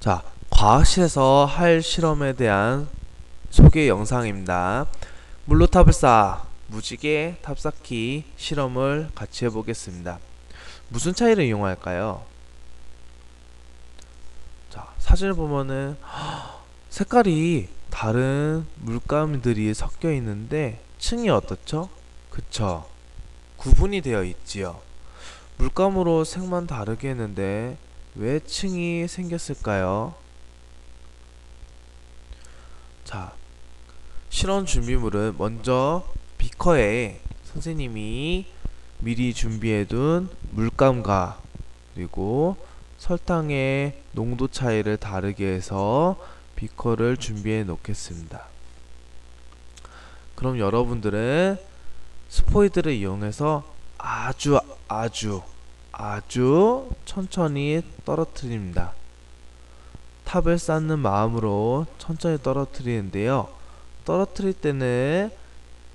자, 과학실에서 할 실험에 대한 소개 영상입니다. 물로탑을 쌓아 무지개 탑쌓기 실험을 같이 해보겠습니다. 무슨 차이를 이용할까요? 자, 사진을 보면은 색깔이 다른 물감들이 섞여 있는데 층이 어떻죠? 그쵸? 구분이 되어 있지요. 물감으로 색만 다르게 했는데 왜 층이 생겼을까요? 자, 실험 준비물은 먼저 비커에 선생님이 미리 준비해둔 물감과 그리고 설탕의 농도 차이를 다르게 해서 비커를 준비해 놓겠습니다. 그럼 여러분들은 스포이드를 이용해서 아주 아주 아주 천천히 떨어뜨립니다. 탑을 쌓는 마음으로 천천히 떨어뜨리는데요. 떨어뜨릴 때는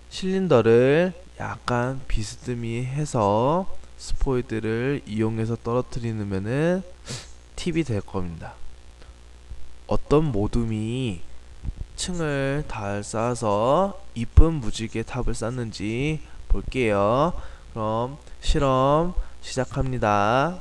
실린더를 약간 비스듬히 해서 스포이드를 이용해서 떨어뜨리면은 팁이 될 겁니다. 어떤 모둠이 층을 잘 쌓아서 이쁜 무지개 탑을 쌓는지 볼게요. 그럼 실험 시작합니다.